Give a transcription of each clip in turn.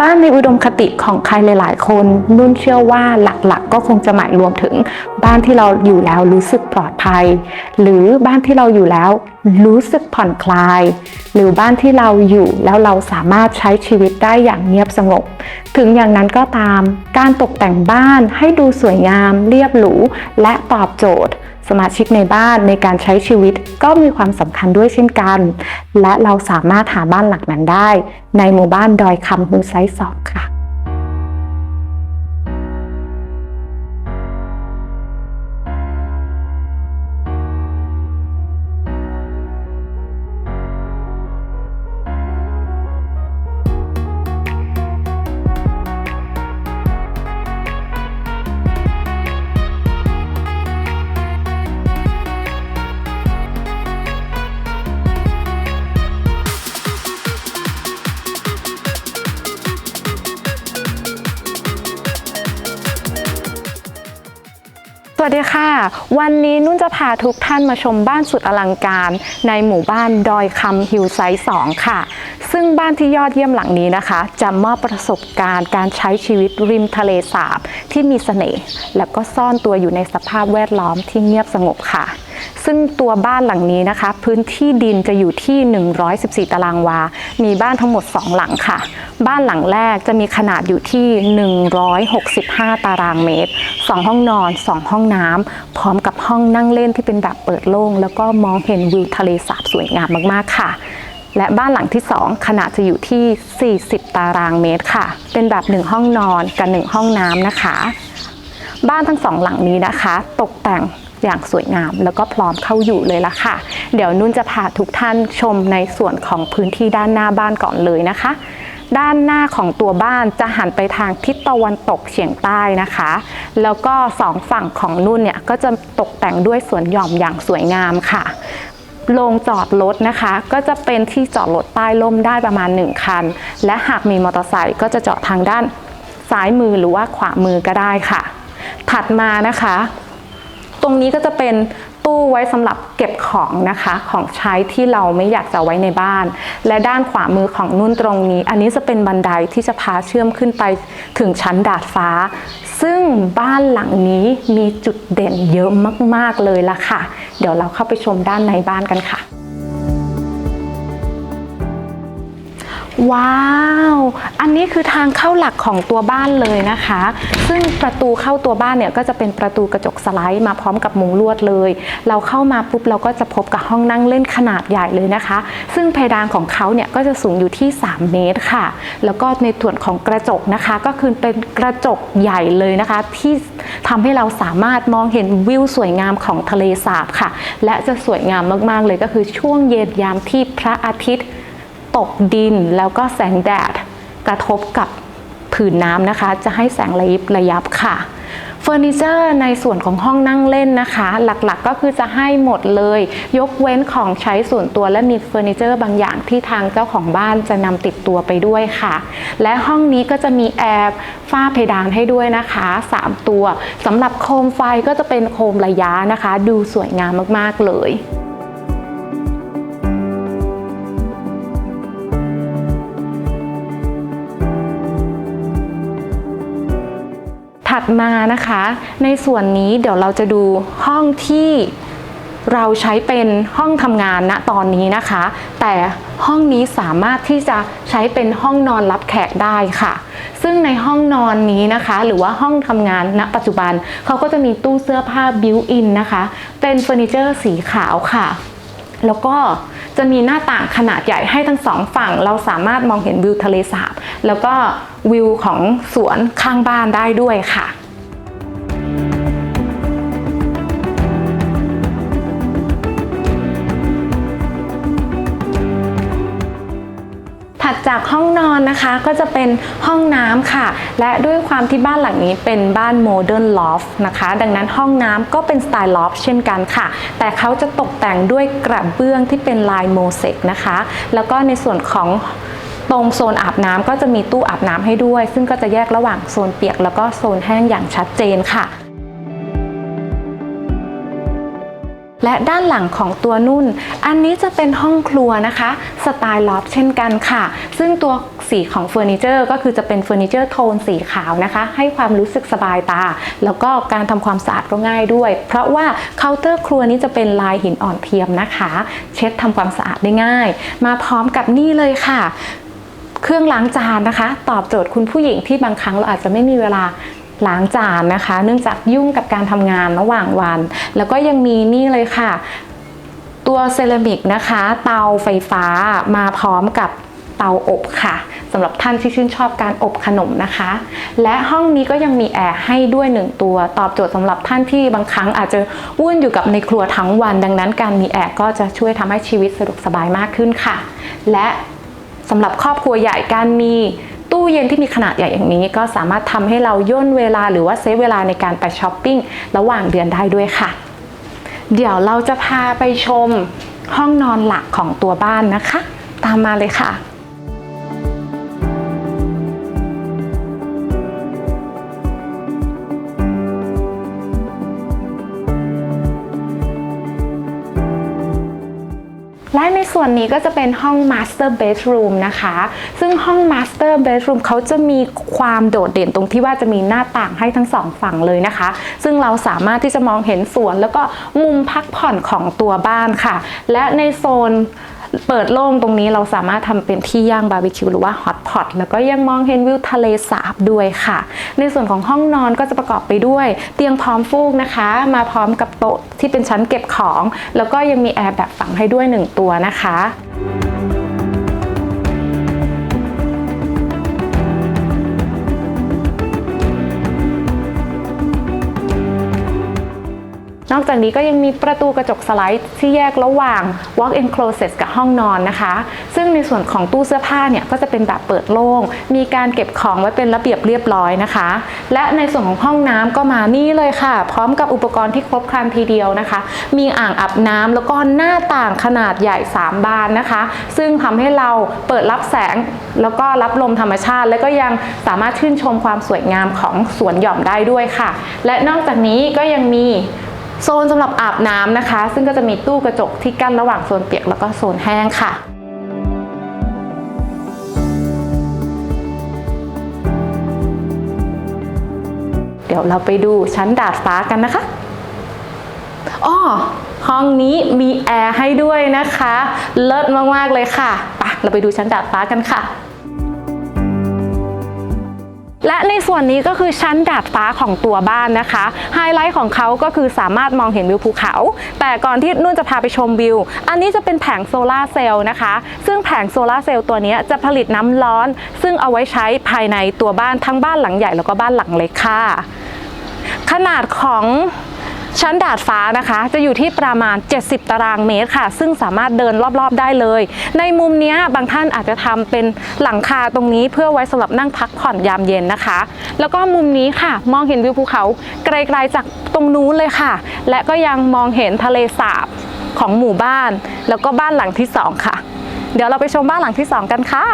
บ้านในอุดมคติของใครหลาย ๆ คนนุ่นเชื่อว่าหลักๆ ก็คงจะหมายรวมถึง บ้านที่เราอยู่แล้วรู้สึกปลอดภัย หรือบ้านที่เราอยู่แล้วรู้สึกผ่อนคลาย หรือบ้านที่เราอยู่แล้วเราสามารถใช้ชีวิตได้อย่างเงียบสงบ ถึงอย่างนั้นก็ตาม การตกแต่งบ้านให้ดูสวยงาม เรียบหรูและตอบโจทย์ สมาชิกในบ้านในการใช้ชีวิตก็มีความสำคัญด้วยเช่นกัน และเราสามารถหาบ้านหลักนั้นได้ ในหมู่บ้านดอยคำฮูไซส์สองค่ะ วัสดีค่ะ วันนี้นุ่นจะพาทุกท่านมาชมบ้านสุดอลังการ ในหมู่บ้านดอยคำฮิลไซส์2ค่ะ ซึ่งบ้านที่ยอดเยี่ยมหลังนี้นะคะ จะมอบประสบการณ์การใช้ชีวิตริมทะเลสาบที่มีเสน่ห์แล้วก็ซ่อนตัวอยู่ในสภาพแวดล้อมที่เงียบสงบค่ะ ซึ่งตัวบ้านหลังนี้นะคะ พื้นที่ดินจะอยู่ที่ 114 ตารางวา มีบ้านทั้งหมด 2 หลังค่ะ บ้านหลังแรกจะมีขนาดอยู่ที่ 165 ตารางเมตร 2 ห้องนอน 2 ห้องน้ำพร้อมกับห้องนั่งเล่นที่เป็นแบบเปิดโล่งแล้วก็มองเห็นวิวทะเลสาบสวยงามมากๆค่ะ และบ้านหลังที่ 2 ขนาดจะอยู่ที่ 40 ตารางเมตรค่ะ เป็นแบบ 1 ห้องนอนกับ 1 ห้องน้ำนะคะ บ้านทั้งสองหลังนี้นะคะ ตกแต่งอย่างสวยงาม แล้วก็พร้อมเข้าอยู่เลยละค่ะ เดี๋ยวนุ่นจะพาทุกท่านชมในส่วนของพื้นที่ด้านหน้าบ้านก่อนเลยนะคะ ด้านหน้าของตัวบ้านจะหันไปทางทิศตะวันตกเฉียงใต้นะคะ แล้วก็สองฝั่งของนุ่นเนี่ยก็จะตกแต่งด้วยสวนหย่อมอย่างสวยงามค่ะ โรงจอดรถนะคะ ก็จะเป็นที่จอดรถใต้ล่มได้ประมาณ 1 คัน และหากมีมอเตอร์ไซค์ก็จะจอดทางด้านซ้ายมือหรือว่าขวามือก็ได้ค่ะ ถัดมานะคะ ตรงนี้ก็จะเป็น ตู้ไว้สำหรับเก็บของนะคะ ของใช้ที่เราไม่อยากจะไว้ในบ้าน และด้านขวามือของนุ่นตรงนี้ อันนี้จะเป็นบันไดที่จะพาเชื่อมขึ้นไปถึงชั้นดาดฟ้า ซึ่งบ้านหลังนี้มีจุดเด่นเยอะมาก ๆเลยละค่ะ เดี๋ยวเราเข้าไปชมด้านในบ้านกันค่ะ ว้าว อันนี้คือทางเข้าหลักของตัวบ้านเลยนะคะ ซึ่งประตูเข้าตัวบ้านเนี่ยก็จะเป็นประตูกระจกสไลด์มาพร้อมกับมุงลวดเลย เราเข้ามาปุ๊บเราก็จะพบกับห้องนั่งเล่นขนาดใหญ่เลยนะคะ ซึ่งเพดานของเขาเนี่ยก็จะสูงอยู่ที่ 3 เมตรค่ะ แล้วก็ในส่วนของกระจกนะคะ ก็คือเป็นกระจกใหญ่เลยนะคะ ที่ทำให้เราสามารถมองเห็นวิวสวยงามของทะเลสาบค่ะ และจะสวยงามมากๆเลยก็คือช่วงเย็นยามที่พระอาทิตย์ ตกดินแล้วก็แสงแดดกระทบกับผืนน้ำนะคะ จะให้แสงระยิบระยับค่ะเฟอร์นิเจอร์ในส่วนของห้องนั่งเล่นนะคะ หลักๆก็คือจะให้หมดเลย ยกเว้นของใช้ส่วนตัวและมีเฟอร์นิเจอร์บางอย่างที่ทางเจ้าของบ้านจะนำติดตัวไปด้วยค่ะ และห้องนี้ก็จะมีแอร์ฝ้าเพดานให้ด้วยนะคะ 3 ตัวสำหรับโคมไฟก็จะเป็นโคมระยะนะคะ ดูสวยงามมากๆเลย มานะคะ ในส่วนนี้เดี๋ยวเราจะดูห้องที่เราใช้เป็นห้องทำงานณตอนนี้นะคะ แต่ห้องนี้สามารถที่จะใช้เป็นห้องนอนรับแขกได้ค่ะ ซึ่งในห้องนอนนี้นะคะ หรือว่าห้องทำงานณปัจจุบันเขาก็จะมีตู้เสื้อผ้าบิวอินนะคะ เป็นเฟอร์นิเจอร์สีขาวค่ะ แล้วก็จะมีหน้าต่างขนาดใหญ่ให้ทั้งสองฝั่ง เราสามารถมองเห็นวิวทะเลสาบ แล้วก็วิวของสวนข้างบ้านได้ด้วยค่ะ จากห้องนอนนะคะก็จะเป็นห้องน้ำค่ะ และด้วยความที่บ้านหลังนี้เป็นบ้านโมเดิร์นลอฟนะคะ ดังนั้นห้องน้ำก็เป็นสไตล์ลอฟเช่นกันค่ะ แต่เขาจะตกแต่งด้วยกระเบื้องที่เป็นลายโมเสกนะคะ แล้วก็ในส่วนของตรงโซนอาบน้ำก็จะมีตู้อาบน้ำให้ด้วย ซึ่งก็จะแยกระหว่างโซนเปียกแล้วก็โซนแห้งอย่างชัดเจนค่ะ และด้านหลังของตัวนุ่น อันนี้จะเป็นห้องครัวนะคะ สไตล์ลอฟเช่นกันค่ะ ซึ่งตัวสีของเฟอร์นิเจอร์ก็คือจะเป็นเฟอร์นิเจอร์โทนสีขาวนะคะ ให้ความรู้สึกสบายตา แล้วก็การทำความสะอาดก็ง่ายด้วย เพราะว่าเคาน์เตอร์ครัวนี้จะเป็นลายหินอ่อนเทียมนะคะ เช็ดทำความสะอาดได้ง่าย มาพร้อมกับนี่เลยค่ะ เครื่องล้างจานนะคะ ตอบโจทย์คุณผู้หญิงที่บางครั้งเราอาจจะไม่มีเวลา ล้างจานนะคะ เนื่องจากยุ่งกับการทำงานระหว่างวัน แล้วก็ยังมีนี่เลยค่ะ ตัวเซรามิกนะคะ เตาไฟฟ้ามาพร้อมกับเตาอบค่ะสำหรับท่านที่ชื่นชอบการอบขนมนะคะ และห้องนี้ก็ยังมีแอร์ให้ด้วยหนึ่งตัว ตอบโจทย์สำหรับท่านที่บางครั้งอาจจะวุ่นอยู่กับในครัวทั้งวัน ดังนั้นการมีแอร์ก็จะช่วยทำให้ชีวิตสะดวกสบายมากขึ้นค่ะ และสำหรับครอบครัวใหญ่การมี ตู้เย็นที่มีขนาดใหญ่อย่างนี้ ก็สามารถทำให้เราย่นเวลาหรือว่าเซฟเวลาในการไปช้อปปิ้งระหว่างเดือนได้ด้วยค่ะ เดี๋ยวเราจะพาไปชมห้องนอนหลักของตัวบ้านนะคะ ตามมาเลยค่ะ ส่วนนี้ก็จะเป็นห้อง Master Bedroom นะคะ ซึ่งห้อง Master Bedroom เขาจะมีความโดดเด่นตรงที่ว่าจะมีหน้าต่างให้ทั้งสองฝั่งเลยนะคะ ซึ่งเราสามารถที่จะมองเห็นสวน แล้วก็มุมพักผ่อนของตัวบ้านค่ะ และในโซน เปิดโล่งตรงนี้เราสามารถทำเป็นที่ย่างบาร์บีคิวหรือว่าฮอตพอตแล้วก็ยังมองเห็นวิวทะเลสาบด้วยค่ะ ในส่วนของห้องนอนก็จะประกอบไปด้วย เตียงพร้อมฟูกนะคะ มาพร้อมกับโต๊ะที่เป็นชั้นเก็บของ แล้วก็ยังมีแอร์แบบฝังให้ด้วยหนึ่งตัวนะคะ นอกจากนี้ก็ยังมีประตูกระจกสไลด์ที่แยกระหว่าง walk-in closet กับห้องนอนนะคะ ซึ่งในส่วนของตู้เสื้อผ้าเนี่ยก็จะเป็นแบบเปิดโล่ง มีการเก็บของไว้เป็นระเบียบเรียบร้อยนะคะ และในส่วนของห้องน้ำก็มานี่เลยค่ะ พร้อมกับอุปกรณ์ที่ครบครันทีเดียวนะคะ มีอ่างอาบน้ำแล้วก็หน้าต่างขนาดใหญ่ 3 บานนะคะ ซึ่งทำให้เราเปิดรับแสงแล้วก็รับลมธรรมชาติ และก็ยังสามารถชื่นชมความสวยงามของสวนหย่อมได้ด้วยค่ะ และนอกจากนี้ก็ยังมี โซนสำหรับอาบน้ำนะคะ ซึ่งก็จะมีตู้กระจกที่กั้นระหว่างโซนเปียกแล้วก็โซนแห้งค่ะเดี๋ยวเราไปดูชั้นดาดฟ้ากันนะคะอ้อห้องนี้มีแอร์ให้ด้วยนะคะ เลิศมาก ๆ เลยค่ะ ไป เราไปดูชั้นดาดฟ้ากันค่ะ และในส่วนนี้ก็คือชั้นดาดฟ้าของตัวบ้านนะคะ ไฮไลท์ของเขาก็คือสามารถมองเห็นวิวภูเขา แต่ก่อนที่นุ่นจะพาไปชมวิว อันนี้จะเป็นแผงโซลาร์เซลล์นะคะ ซึ่งแผงโซลาร์เซลล์ตัวนี้จะผลิตน้ำร้อน ซึ่งเอาไว้ใช้ภายในตัวบ้านทั้งบ้านหลังใหญ่แล้วก็บ้านหลังเล็กค่ะ ขนาดของ ชั้นดาดฟ้านะคะ จะอยู่ที่ประมาณ 70 ตารางเมตรค่ะ ซึ่งสามารถเดินรอบๆได้เลย ในมุมนี้บางท่านอาจจะทำเป็นหลังคาตรงนี้เพื่อไว้สำหรับนั่งพักผ่อนยามเย็นนะคะ แล้วก็มุมนี้ค่ะ มองเห็นวิวภูเขาไกลๆจากตรงนู้นเลยค่ะ และก็ยังมองเห็นทะเลสาบของหมู่บ้าน แล้วก็บ้านหลังที่สองค่ะ เดี๋ยวเราไปชมบ้านหลังที่สองกันค่ะ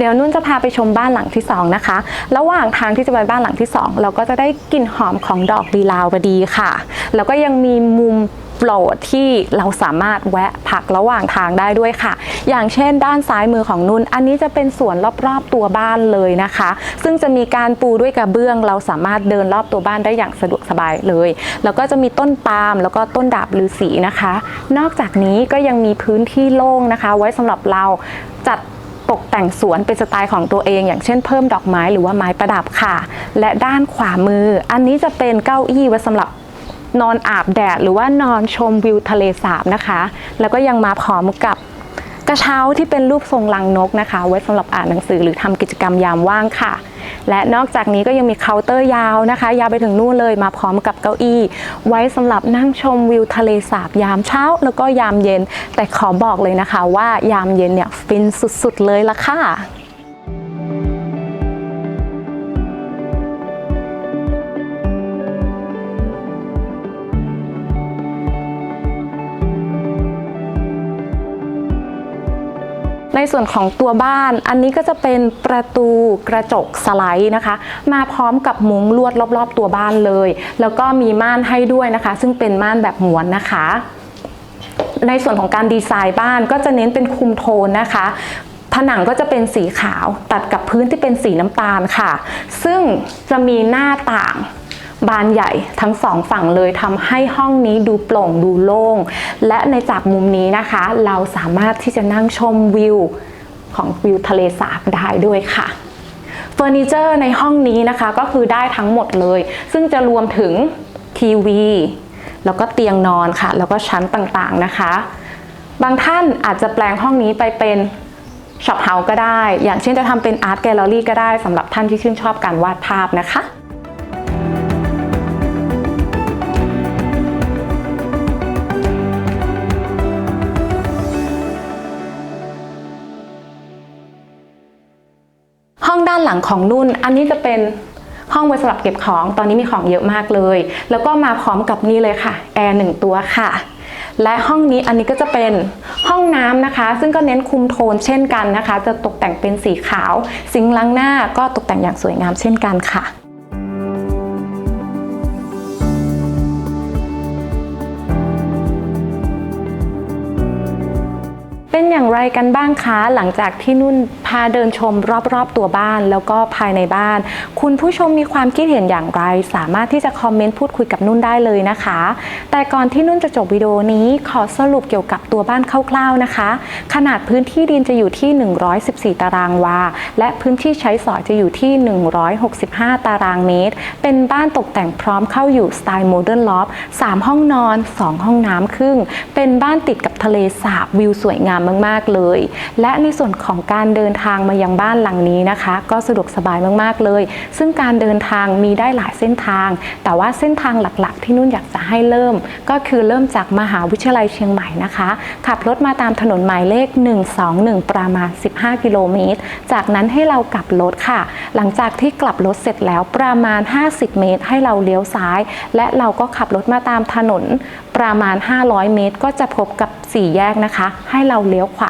เดี๋ยวนุ่นจะพาไปชมบ้านหลังที่สองนะคะ ระหว่างทางที่จะไปบ้านหลังที่สองเราก็จะได้กลิ่นหอมของดอกลีลาวดีค่ะ แล้วก็ยังมีมุมโปรดที่เราสามารถแวะพักระหว่างทางได้ด้วยค่ะ อย่างเช่น ด้านซ้ายมือของนุ่น อันนี้จะเป็นสวนรอบๆตัวบ้านเลยนะคะ ซึ่งจะมีการปูด้วยกระเบื้อง เราสามารถเดินรอบตัวบ้านได้อย่างสะดวกสบายเลย แล้วก็จะมีต้นปาล์มแล้วก็ต้นดาบฤาษีนะคะ นอกจากนี้ก็ยังมีพื้นที่โล่งนะคะ ไว้สำหรับเราจัด ตกแต่งสวนเป็นสไตล์ของตัวเอง อย่างเช่นเพิ่มดอกไม้หรือว่าไม้ประดับค่ะ และด้านขวามือ อันนี้จะเป็นเก้าอี้ไว้สำหรับนอนอาบแดด หรือว่านอนชมวิวทะเลสาบนะคะ แล้วก็ยังมาพร้อมกับ กระเช้าที่เป็นรูปทรงลังนกนะคะ ไว้สำหรับอ่านหนังสือหรือทำกิจกรรมยามว่างค่ะ และนอกจากนี้ก็ยังมีเคาน์เตอร์ยาวนะคะ ยาวไปถึงนู่นเลยมาพร้อมกับเก้าอี้ ไว้สำหรับนั่งชมวิวทะเลสาบยามเช้า แล้วก็ยามเย็น แต่ขอบอกเลยนะคะว่ายามเย็นเนี่ยฟินสุดๆเลยละค่ะ ในส่วนของตัวบ้านอันนี้ก็จะเป็นประตูกระจกสไลด์นะคะ มาพร้อมกับมุ้งลวดรอบๆ ตัวบ้านเลย แล้วก็มีม่านให้ด้วยนะคะ ซึ่งเป็นม่านแบบม้วนนะคะ ในส่วนของการดีไซน์บ้านก็จะเน้นเป็นคุมโทนนะคะผนังก็จะเป็นสีขาวตัดกับพื้นที่เป็นสีน้ำตาลค่ะ ซึ่งจะมีหน้าต่าง บานใหญ่ทั้งสองฝั่งเลยทำให้ห้องนี้ดูโปร่งดูโล่ง และในจากมุมนี้นะคะ เราสามารถที่จะนั่งชมวิวของวิวทะเลสาบได้ด้วยค่ะเฟอร์นิเจอร์ในห้องนี้นะคะก็คือได้ทั้งหมดเลย ซึ่งจะรวมถึงทีวี แล้วก็เตียงนอนค่ะ แล้วก็ชั้นต่างๆนะคะ บางท่านอาจจะแปลงห้องนี้ไปเป็นช็อปเฮาส์ก็ได้ อย่างเช่นจะทำเป็นอาร์ตแกลเลอรี่ก็ได้สำหรับท่านที่ชื่นชอบการวาดภาพนะคะานหลังของนุ่น อันนี้จะเป็นห้องไว้สำหรับเก็บของ ตอนนี้มีของเยอะมากเลย แล้วก็มาพร้อมกับนี่เลยค่ะ แอร์หนึ่งตัวค่ะ และห้องนี้อันนี้ก็จะเป็นห้องน้ำนะคะ ซึ่งก็เน้นคุมโทนเช่นกันนะคะ จะตกแต่งเป็นสีขาว ซิงล้างหน้าก็ตกแต่งอย่างสวยงามเช่นกันค่ะ ไรกันบ้างคะหลังจากที่นุ่นพาเดินชมรอบๆตัวบ้าน แล้วก็ภายในบ้าน คุณผู้ชมมีความคิดเห็นอย่างไร สามารถที่จะคอมเมนต์พูดคุยกับนุ่นได้เลยนะคะ แต่ก่อนที่นุ่นจะจบวิดีโอนี้ขอสรุปเกี่ยวกับตัวบ้านคร่าวๆนะคะ ขนาดพื้นที่ดินจะอยู่ที่ 114 ตารางวา และพื้นที่ใช้สอยจะอยู่ที่ 165 ตารางเมตร เป็นบ้านตกแต่งพร้อมเข้าอยู่สไตล์โมเดิร์นลอฟ3ห้องนอน 2 ห้องน้ำครึ่ง เป็นบ้านติดกับทะเลสาบวิวสวยงามมากๆเลย และในส่วนของการเดินทางมายังบ้านหลังนี้นะคะ ก็สะดวกสบายมากๆเลย ซึ่งการเดินทางมีได้หลายเส้นทาง แต่ว่าเส้นทางหลักๆ ที่นุ่นอยากจะให้เริ่ม ก็คือเริ่มจากมหาวิทยาลัยเชียงใหม่นะคะ ขับรถมาตามถนนหมายเลข 121 ประมาณ 15 กิโลเมตร จากนั้นให้เรากลับรถค่ะ หลังจากที่กลับรถเสร็จแล้วประมาณ 50 เมตร ให้เราเลี้ยวซ้าย และเราก็ขับรถมาตามถนนประมาณ 500 เมตร ก็จะพบกับ4แยกนะคะ ให้เราเลี้ยวขวา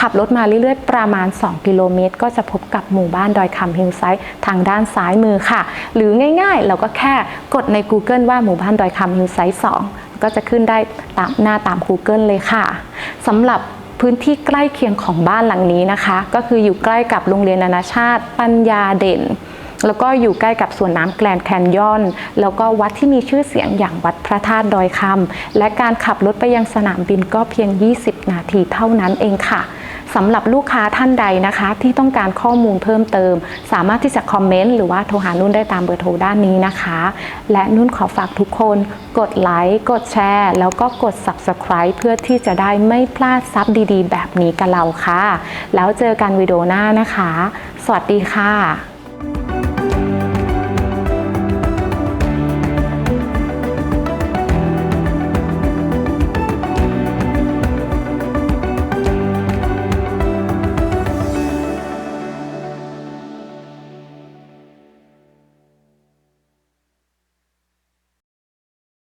ขับรถมาเรื่อยๆ ประมาณ 2 กิโลเมตร ก็จะพบกับหมู่บ้านดอยคำฮิลไซด์ทางด้านซ้ายมือค่ะ หรือง่ายๆ เราก็แค่กดใน Google ว่าหมู่บ้านดอยคำฮิลไซด์2ก็จะขึ้นได้ตามหน้าตาม Google เลยค่ะสำหรับพื้นที่ใกล้เคียงของบ้านหลังนี้นะคะ ก็คืออยู่ใกล้กับโรงเรียนนานาชาติ ปัญญาเด่น แล้วก็อยู่ใกล้กับสวนน้ำแกลนแคนยอน แล้วก็วัดที่มีชื่อเสียงอย่างวัดพระธาตุดอยคำและการขับรถไปยังสนามบินก็เพียง 20 นาทีเท่านั้นเองค่ะสำหรับลูกค้าท่านใดนะคะ ที่ต้องการข้อมูลเพิ่มเติม สามารถที่จะคอมเมนต์หรือว่าโทรหานุ่นได้ตามเบอร์โทรด้านนี้นะคะ และนุ่นขอฝากทุกคนกดไลค์กดแชร์แล้วก็กด Subscribe เพื่อที่จะได้ไม่พลาดซับดีๆ แบบนี้กับเราค่ะ แล้วเจอกันวิดีโอหน้านะคะ สวัสดีค่ะ